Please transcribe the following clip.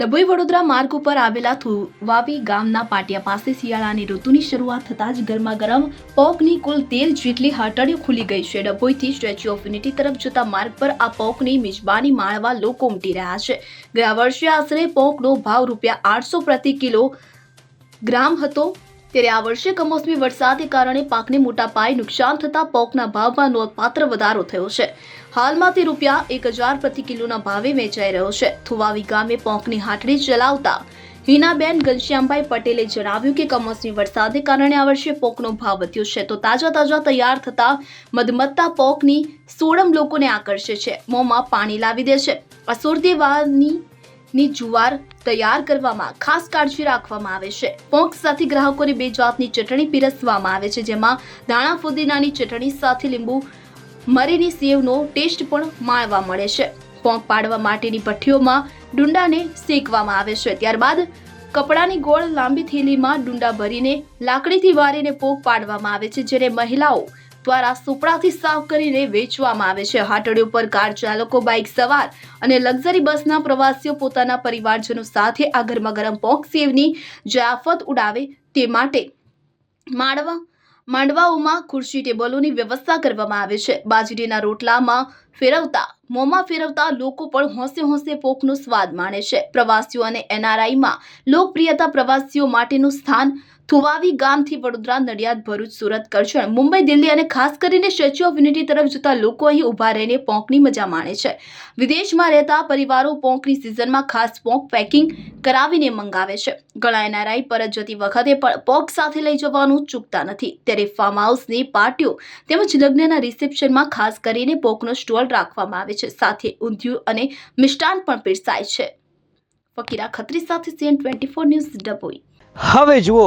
ડભોઈ વડોદરા માર્ગ ઉપર આવેલા થુવાવી ગામના પાટિયા પાસે શિયાળાની ઋતુની શરૂઆત થતાં જ ગરમા ગરમ પોકની કુલ તેર જેટલી હાટડીઓ ખુલી ગઈ છે. ડભોઈથી સ્ટેચ્યુ ઓફ યુનિટી તરફ જતા માર્ગ પર આ પોકની મિજબાની માણવા લોકો ઉમટી રહ્યા છે. ગયા વર્ષે આશરે પોકનો ભાવ રૂપિયા આઠસો પ્રતિ કિલો ગ્રામ હતો. ત્યારે આ વર્ષે કમોસમી વરસાદને કારણે પાકને મોટા પાયે નુકસાન થતા પોકના ભાવમાં નોંધપાત્ર વધારો થયો છે. હાલમાં તે રૂપિયા એક હજાર પ્રતિ કિલોના ભાવે વેચાઈ રહ્યો છે. થુવાવી ગામે પોંકની હાટડી ચલાવતા હિનાબેન ઘનશ્યામભાઈ પટેલે જણાવ્યું કે કમોસમી વરસાદને કારણે આ વર્ષે પોકનો ભાવ વધ્યો છે. તો તાજા તાજા તૈયાર થતા મધમત્તા પોકની સોડમ લોકોને આકર્ષે છે. મોંમાં પાણી લાવી દે છે. અસુરતી વાની ની જુવાર તૈયાર કરવામાં ખાસ કાળજી રાખવામાં આવે છે. પોંક સાથે ગ્રાહકોને બે જાતની ચટણી પીરસવામાં આવે છે, જેમાં દાણા, ફુદીનાની ચટણી સાથે લીંબુ, મરીની સેવનો ટેસ્ટ પણ માણવા મળે છે. પોંક પાડવા માટેની ભઠ્ઠીઓમાં ડુંડાને શેકવામાં આવે છે. ત્યારબાદ કપડાની ગોળ લાંબી થેલીમાં ડુંડા ભરીને લાકડીથી વારીને પોંક પાડવામાં આવે છે જ્યારે મહિલાઓ દ્વારા સુપડાથી સાફ કરીને વેચવામાં આવે છે. હાટડી ઉપર કાર ચાલકો, બાઇક સવાર અને લક્ઝરી બસના પ્રવાસીઓ પોતાના પરિવારજનો સાથે આ ગરમા ગરમ પોક સેવની જયાફત ઉડાવે તે માટે માંડવા, માંડવાઓમાં ખુરશી, ટેબલોની વ્યવસ્થા કરવામાં આવે છે. બાજરીના રોટલામાં ફેરવતા, મોંમાં ફેરવતા લોકો પણ હોંશે હોંશે પોકનો સ્વાદ માણે છે. પ્રવાસીઓ અને એનઆરઆઈમાં લોકપ્રિયતા પ્રવાસીઓ માટેનું સ્થાન થુવાવી ગામથી વડોદરા, નડિયાદ, ભરૂચ, સુરત કરજણ મુંબઈ, દિલ્હી અને ખાસ કરીને સ્ટેચ્યુ ઓફ યુનિટી તરફ જતા લોકો અહીં ઊભા રહીને પોંકની મજા માણે છે. વિદેશમાં રહેતા પરિવારો પોંકની સિઝનમાં ખાસ પોંક પેકિંગ કરાવીને મંગાવે છે. ઘણા એનઆરઆઈ પરત જતી વખતે પણ પોંક સાથે લઈ જવાનું ચૂકતા નથી. ત્યારે ફાર્મ હાઉસની પાર્ટીઓ તેમજ લગ્નના રિસેપ્શનમાં ખાસ કરીને પોંકનો સ્ટોલ રાખવામાં આવે છે. સાથે ઊંધિયું અને મિષ્ટાન પણ પીરસાય છે. ફકીરા ખત્રી સાથે CN twenty four news Dabhoi હવે જુઓ